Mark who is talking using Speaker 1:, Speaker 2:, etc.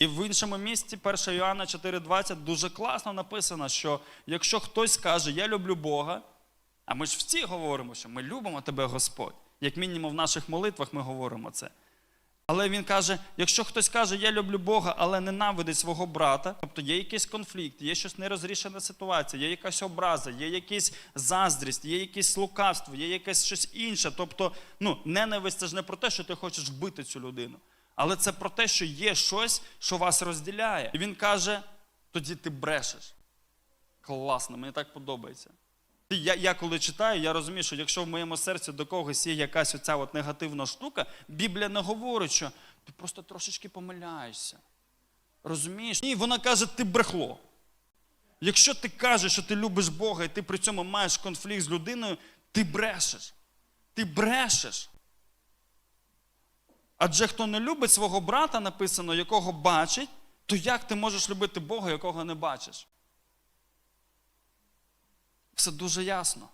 Speaker 1: І в іншому місці, 1 Іоанна 4,20, дуже класно написано, що якщо хтось каже, я люблю Бога, а ми ж всі говоримо, що ми любимо тебе, Господь. Як мінімум в наших молитвах ми говоримо це. Але він каже: якщо хтось каже, я люблю Бога, але ненавидить свого брата, тобто є якийсь конфлікт, є щось нерозрішена ситуація, є якась образа, є якась заздрість, є якесь лукавство, є якесь щось інше. Тобто, ну, ненависть це ж не про те, що ти хочеш вбити цю людину, але це про те, що є щось, що вас розділяє. І він каже: тоді ти брешеш. Класно, мені так подобається. Я, я коли читаю, я розумію, що якщо в моєму серці до когось є якась оця от негативна штука, Біблія не говорить, що ти просто трошечки помиляєшся. Розумієш? Ні, вона каже, ти брехло. Якщо ти кажеш, що ти любиш Бога, і ти при цьому маєш конфлікт з людиною, ти брешеш. Ти брешеш. Адже хто не любить свого брата, написано, якого бачить, то як ти можеш любити Бога, якого не бачиш? Все дуже ясно.